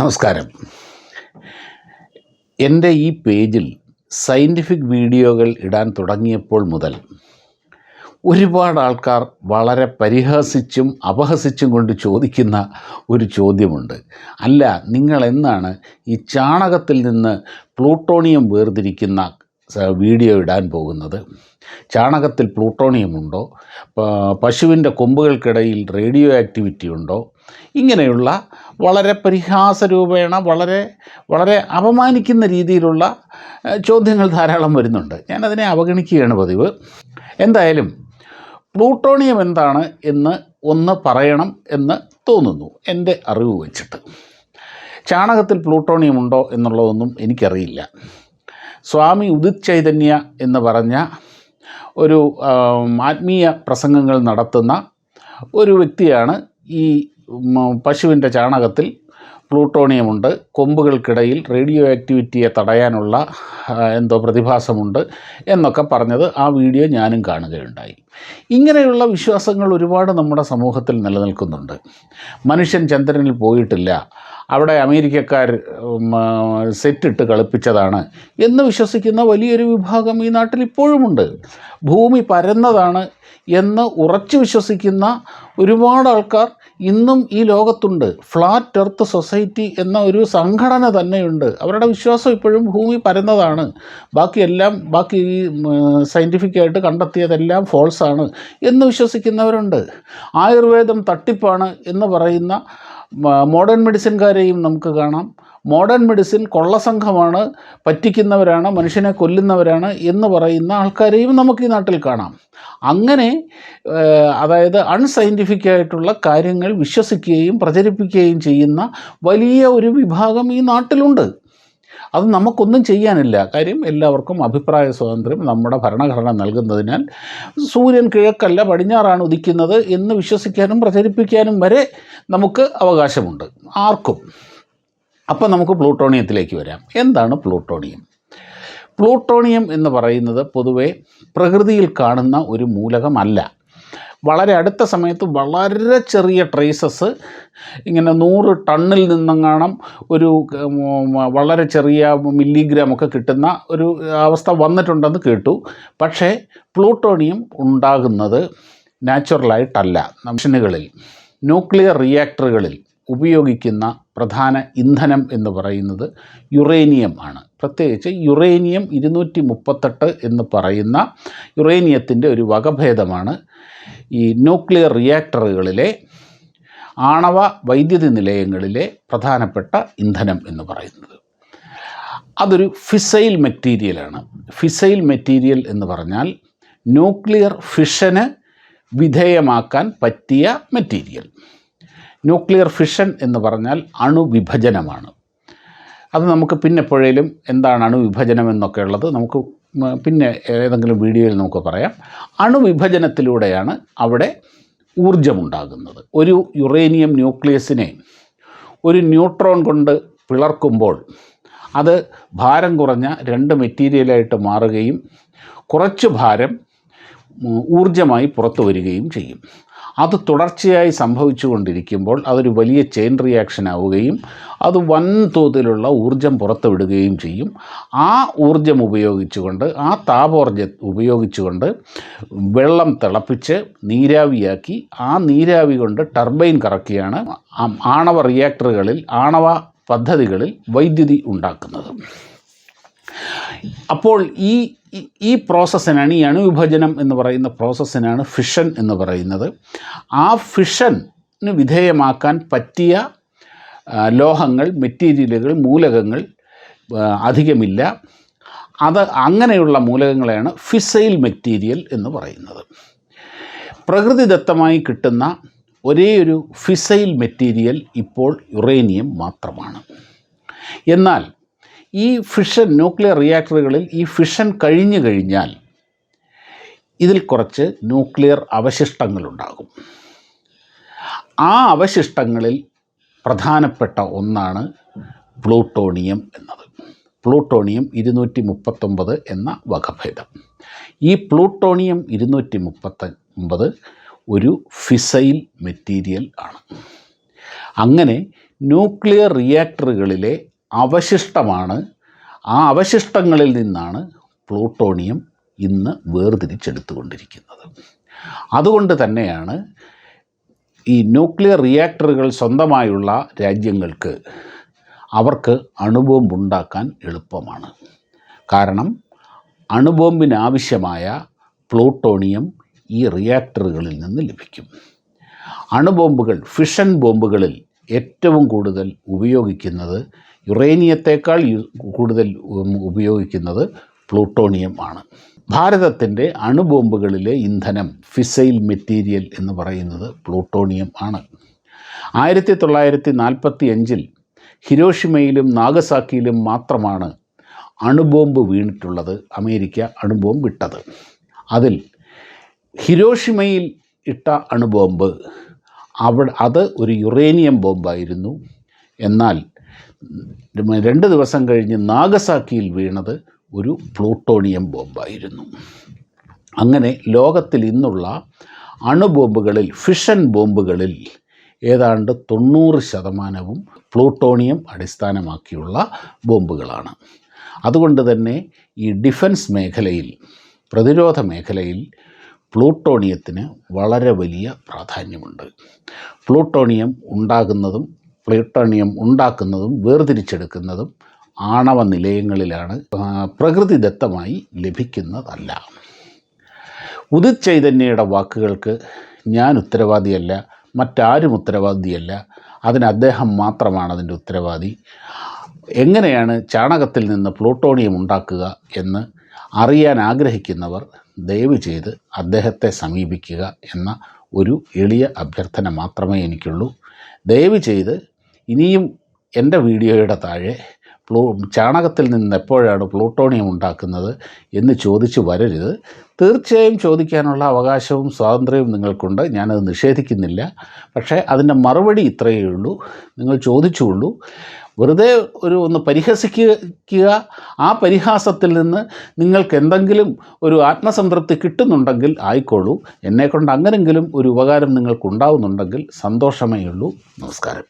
നമസ്കാരം. എന്റെ ഈ പേജിൽ സയന്റിഫിക് വീഡിയോകൾ ഇടാൻ തുടങ്ങിയപ്പോൾ മുതൽ ഒരുപാട് ആൾക്കാർ വളരെ പരിഹസിച്ചും അപഹസിച്ചും കൊണ്ട് ചോദിക്കുന്ന ഒരു ചോദ്യമുണ്ട്. അല്ല നിങ്ങൾ എന്നാണ് ഈ ചാണകത്തിൽ നിന്ന് പ്ലൂട്ടോണിയം വേർതിരിക്കുന്ന വീഡിയോ ഇടാൻ പോകുന്നത്. ചാണകത്തിൽ പ്ലൂട്ടോണിയം ഉണ്ടോ? പശുവിന്റെ കൊമ്പുകൾക്കിടയിൽ റേഡിയോ ആക്ടിവിറ്റി ഉണ്ടോ? ഇങ്ങനെയുള്ള വളരെ പരിഹാസരൂപേണ വളരെ വളരെ അപമാനിക്കുന്ന രീതിയിലുള്ള ചോദ്യങ്ങൾ ധാരാളം വരുന്നുണ്ട്. ഞാനതിനെ അവഗണിക്കുകയാണ് പതിവ്. എന്തായാലും പ്ലൂട്ടോണിയം എന്താണ് എന്ന് ഒന്ന് പറയണം എന്ന് തോന്നുന്നു എന്റെ അറിവ് വെച്ചിട്ട്. ചാണകത്തിൽ പ്ലൂട്ടോണിയം ഉണ്ടോ എന്നുള്ളതൊന്നും എനിക്കറിയില്ല. സ്വാമി ഉദിത് ചൈതന്യ എന്ന് പറഞ്ഞ ഒരു ആത്മീയ പ്രസംഗങ്ങൾ നടത്തുന്ന ഒരു വ്യക്തിയാണ് ഈ പശുവിന്റെ ചാണകത്തിൽ പ്ലൂട്ടോണിയമുണ്ട്. കൊമ്പുകൾക്കിടയിൽ റേഡിയോ ആക്ടിവിറ്റിയെ തടയാനുള്ള എന്തോ പ്രതിഭാസമുണ്ട് എന്നൊക്കെ പറഞ്ഞത് ആ വീഡിയോ ഞാനും കാണുകയുണ്ടായി. ഇങ്ങനെയുള്ള വിശ്വാസങ്ങൾ ഒരുപാട് നമ്മുടെ സമൂഹത്തിൽ നിലനിൽക്കുന്നുണ്ട്. മനുഷ്യൻ ചന്ദ്രനിൽ പോയിട്ടില്ല. അവിടെ അമേരിക്കക്കാർ സെറ്റിട്ട് കളിപ്പിച്ചതാണ് എന്ന് വിശ്വസിക്കുന്ന വലിയൊരു വിഭാഗം ഈ നാട്ടിൽ ഇപ്പോഴുമുണ്ട്. ഭൂമി പരന്നതാണ് എന്ന് ഉറച്ചു വിശ്വസിക്കുന്ന ഒരുപാട് ആൾക്കാർ ഇന്നും ഈ ലോകത്തുണ്ട്. ഫ്ലാറ്റ് എർത്ത് സൊസൈറ്റി എന്ന ഒരു സംഘടന തന്നെയുണ്ട്. അവരുടെ വിശ്വാസം ഇപ്പോഴും ഭൂമി പരന്നതാണ്. ബാക്കിയെല്ലാം ബാക്കി സയന്റിഫിക്കായിട്ട് കണ്ടെത്തിയതെല്ലാം ഫോൾസാണ് എന്ന് വിശ്വസിക്കുന്നവരുണ്ട്. ആയുർവേദം തട്ടിപ്പാണ് എന്ന് പറയുന്ന മോഡേൺ മെഡിസിൻകാരെയും നമുക്ക് കാണാം. മോഡേൺ മെഡിസിൻ കൊള്ളസംഘമാണ് പറ്റിക്കുന്നവരാണ് മനുഷ്യനെ കൊല്ലുന്നവരാണ് എന്ന് പറയുന്ന ആൾക്കാരെയും നമുക്ക് ഈ നാട്ടിൽ കാണാം. അങ്ങനെ അതായത് അൺസയന്റിഫിക് ആയിട്ടുള്ള കാര്യങ്ങൾ വിശ്വസിക്കുകയും പ്രചരിപ്പിക്കുകയും ചെയ്യുന്ന വലിയ ഒരു വിഭാഗം ഈ നാട്ടിലുണ്ട്. അത് നമുക്കൊന്നും ചെയ്യാനില്ല. കാര്യം എല്ലാവർക്കും അഭിപ്രായ സ്വാതന്ത്ര്യം നമ്മുടെ ഭരണഘടന നൽകുന്നതിനാൽ സൂര്യൻ കിഴക്കല്ല പടിഞ്ഞാറാണ് ഉദിക്കുന്നത് എന്ന് വിശ്വസിക്കാനും പ്രചരിപ്പിക്കാനും വരെ നമുക്ക് അവകാശമുണ്ട്. ആർക്കും. അപ്പം നമുക്ക് പ്ലൂട്ടോണിയത്തിലേക്ക് വരാം. എന്താണ് പ്ലൂട്ടോണിയം? പ്ലൂട്ടോണിയം എന്ന് പറയുന്നത് പൊതുവെ പ്രകൃതിയിൽ കാണുന്ന ഒരു മൂലകമല്ല. വളരെ അടുത്ത സമയത്ത് വളരെ ചെറിയ ട്രേസസ് ഇങ്ങനെ നൂറ് ടണ്ണിൽ നിന്നെങ്ങാണം ഒരു വളരെ ചെറിയ മില്ലിഗ്രാം ഒക്കെ കിട്ടുന്ന ഒരു അവസ്ഥ വന്നിട്ടുണ്ടെന്ന് കേട്ടു. പക്ഷേ പ്ലൂട്ടോണിയം ഉണ്ടാകുന്നത് നാച്ചുറലായിട്ടല്ല മെഷീനുകളിൽ ന്യൂക്ലിയർ റിയാക്ടറുകളിൽ ഉപയോഗിക്കുന്ന പ്രധാന ഇന്ധനം എന്ന് പറയുന്നത് യുറേനിയം ആണ്. പ്രത്യേകിച്ച് യുറേനിയം ഇരുന്നൂറ്റി മുപ്പത്തെട്ട് എന്ന് പറയുന്ന യുറേനിയത്തിന്റെ ഒരു വകഭേദമാണ്. ഈ ന്യൂക്ലിയർ റിയാക്ടറുകളിലെ ആണവ വൈദ്യുതി നിലയങ്ങളിലെ പ്രധാനപ്പെട്ട ഇന്ധനം എന്ന് പറയുന്നത്. അതൊരു ഫിസൈൽ മെറ്റീരിയലാണ് ഫിസൈൽ മെറ്റീരിയൽ എന്ന് പറഞ്ഞാൽ ന്യൂക്ലിയർ ഫിഷന് വിധേയമാക്കാൻ പറ്റിയ മെറ്റീരിയൽ. ന്യൂക്ലിയർ ഫിഷൻ എന്ന് പറഞ്ഞാൽ അണുവിഭജനമാണ്. അത് നമുക്ക് പിന്നെ എപ്പോഴേലും എന്താണ് അണുവിഭജനം എന്നൊക്കെ ഉള്ളത് നമുക്ക് പിന്നെ ഏതെങ്കിലും വീഡിയോയിൽ നമുക്ക് പറയാം. അണുവിഭജനത്തിലൂടെയാണ് അവിടെ ഊർജമുണ്ടാകുന്നത് ഒരു യുറേനിയം ന്യൂക്ലിയസിനെ ഒരു ന്യൂട്രോൺ കൊണ്ട് പിളർക്കുമ്പോൾ അത് ഭാരം കുറഞ്ഞ രണ്ട് മെറ്റീരിയലായിട്ട് മാറുകയും കുറച്ച് ഭാരം ഊർജമായി പുറത്തു വരികയും ചെയ്യും. അത് തുടർച്ചയായി സംഭവിച്ചുകൊണ്ടിരിക്കുമ്പോൾ അതൊരു വലിയ ചെയിൻ റിയാക്ഷൻ ആവുകയും അത് വൻതോതിലുള്ള ഊർജം പുറത്തുവിടുകയും ചെയ്യും. ആ ഊർജം ഉപയോഗിച്ചുകൊണ്ട് ആ താപോർജ ഉപയോഗിച്ചുകൊണ്ട് വെള്ളം തിളപ്പിച്ച് നീരാവിയാക്കി ആ നീരാവി കൊണ്ട് ടർബൈൻ കറക്കിയാണ് ആണവ റിയാക്ടറുകളിൽ ആണവ പദ്ധതികളിൽ വൈദ്യുതി ഉണ്ടാക്കുന്നത്. അപ്പോൾ ഈ ഈ- പ്രോസസ്സിനാണ് ഈ അണുവിഭജനം എന്ന് പറയുന്ന പ്രോസസ്സിനാണ് ഫിഷൻ എന്ന് പറയുന്നത്. ആ ഫിഷന് വിധേയമാക്കാൻ പറ്റിയ ലോഹങ്ങൾ മെറ്റീരിയലുകൾ മൂലകങ്ങൾ അധികമില്ല. അത് അങ്ങനെയുള്ള മൂലകങ്ങളെയാണ് ഫിസൈൽ മെറ്റീരിയൽ എന്ന് പറയുന്നത്. പ്രകൃതിദത്തമായി കിട്ടുന്ന ഒരേ ഒരു ഫിസൈൽ മെറ്റീരിയൽ ഇപ്പോൾ യുറേനിയം മാത്രമാണ്. എന്നാൽ ഈ ഫിഷൻ ന്യൂക്ലിയർ റിയാക്ടറുകളിൽ ഈ ഫിഷൻ കഴിഞ്ഞു കഴിഞ്ഞാൽ ഇതിൽ കുറച്ച് ന്യൂക്ലിയർ അവശിഷ്ടങ്ങളുണ്ടാകും. ആ അവശിഷ്ടങ്ങളിൽ പ്രധാനപ്പെട്ട ഒന്നാണ് പ്ലൂട്ടോണിയം എന്നത്. പ്ലൂട്ടോണിയം ഇരുന്നൂറ്റി മുപ്പത്തൊമ്പത് എന്ന വകഭേദം. ഈ പ്ലൂട്ടോണിയം ഇരുന്നൂറ്റി മുപ്പത്തൊമ്പത് ഒരു ഫിസൈൽ മെറ്റീരിയൽ ആണ്. അങ്ങനെ ന്യൂക്ലിയർ റിയാക്ടറുകളിലെ അവശിഷ്ടമാണ്. ആ അവശിഷ്ടങ്ങളിൽ നിന്നാണ് പ്ലൂട്ടോണിയം ഇന്ന് വേർതിരിച്ചെടുത്തുകൊണ്ടിരിക്കുന്നത്. അതുകൊണ്ട് തന്നെയാണ് ഈ ന്യൂക്ലിയർ റിയാക്ടറുകൾ സ്വന്തമായുള്ള രാജ്യങ്ങൾക്ക് അവർക്ക് അണുബോംബ് ഉണ്ടാക്കാൻ എളുപ്പമാണ്. കാരണം അണുബോംബിനാവശ്യമായ പ്ലൂട്ടോണിയം ഈ റിയാക്ടറുകളിൽ നിന്ന് ലഭിക്കും. അണുബോംബുകൾ ഫിഷൻ ബോംബുകളിൽ ഏറ്റവും കൂടുതൽ ഉപയോഗിക്കുന്നത് യുറേനിയത്തേക്കാൾ കൂടുതൽ ഉപയോഗിക്കുന്നത് പ്ലൂട്ടോണിയം ആണ്. ഭാരതത്തിന്റെ അണുബോംബുകളിലെ ഇന്ധനം ഫിസൈൽ മെറ്റീരിയൽ എന്ന് പറയുന്നത് പ്ലൂട്ടോണിയം ആണ്. ആയിരത്തി തൊള്ളായിരത്തി നാൽപ്പത്തി അഞ്ചിൽ ഹിരോഷിമയിലും നാഗസാക്കിയിലും മാത്രമാണ് അണുബോംബ് വീണിട്ടുള്ളത് അമേരിക്ക അണുബോംബ് ഇട്ടത്. അതിൽ ഹിരോഷിമയിൽ ഇട്ട അണുബോംബ് അവിടെ അത് ഒരു യുറേനിയം ബോംബായിരുന്നു. എന്നാൽ രണ്ട് ദിവസം കഴിഞ്ഞ് നാഗസാക്കിയിൽ വീണത് ഒരു പ്ലൂട്ടോണിയം ബോംബായിരുന്നു. അങ്ങനെ ലോകത്തിൽ ഇന്നുള്ള അണുബോംബുകളിൽ ഫിഷൻ ബോംബുകളിൽ ഏതാണ്ട് തൊണ്ണൂറ് ശതമാനവും പ്ലൂട്ടോണിയം അടിസ്ഥാനമാക്കിയുള്ള ബോംബുകളാണ്. അതുകൊണ്ട് തന്നെ ഈ ഡിഫൻസ് മേഖലയിൽ പ്രതിരോധ മേഖലയിൽ പ്ലൂട്ടോണിയത്തിന് വളരെ വലിയ പ്രാധാന്യമുണ്ട്. പ്ലൂട്ടോണിയം ഉണ്ടാകുന്നതും പ്ലൂട്ടോണിയം ഉണ്ടാക്കുന്നതും വേർതിരിച്ചെടുക്കുന്നതും ആണവ നിലയങ്ങളിലാണ് പ്രകൃതിദത്തമായി ലഭിക്കുന്നതല്ല. ഉദിത് ചൈതന്യയുടെ വാക്കുകൾക്ക് ഞാൻ ഉത്തരവാദിയല്ല മറ്റാരും ഉത്തരവാദിയല്ല അതിന് അദ്ദേഹം മാത്രമാണ് അതിന്റെ ഉത്തരവാദി. എങ്ങനെയാണ് ചാണകത്തിൽ നിന്ന് പ്ലൂട്ടോണിയം ഉണ്ടാക്കുക എന്ന് അറിയാൻ ആഗ്രഹിക്കുന്നവർ ദയവ് ചെയ്ത് അദ്ദേഹത്തെ സമീപിക്കുക എന്ന ഒരു എളിയ അഭ്യർത്ഥന മാത്രമേ എനിക്കുള്ളൂ. ദയവ് ചെയ്ത് ഇനിയും എന്റെ വീഡിയോയുടെ താഴെ പ്ലൂ ചാണകത്തിൽ നിന്ന് എപ്പോഴാണ് പ്ലൂട്ടോണിയം ഉണ്ടാക്കുന്നത് എന്ന് ചോദിച്ചു വരരുത്. തീർച്ചയായും ചോദിക്കാനുള്ള അവകാശവും സ്വാതന്ത്ര്യവും നിങ്ങൾക്കുണ്ട്. ഞാനത് നിഷേധിക്കുന്നില്ല. പക്ഷേ അതിന്റെ മറുപടി ഇത്രയേ ഉള്ളൂ. നിങ്ങൾ ചോദിച്ചുള്ളൂ വെറുതെ ഒരു ഒന്ന് പരിഹസിക്കുക ആ പരിഹാസത്തിൽ നിന്ന് നിങ്ങൾക്ക് എന്തെങ്കിലും ഒരു ആത്മസംതൃപ്തി കിട്ടുന്നുണ്ടെങ്കിൽ ആയിക്കോളൂ. എന്നെക്കൊണ്ട് അങ്ങനെങ്കിലും ഒരു ഉപകാരം നിങ്ങൾക്കുണ്ടാവുന്നുണ്ടെങ്കിൽ സന്തോഷമേ ഉള്ളൂ. നമസ്കാരം.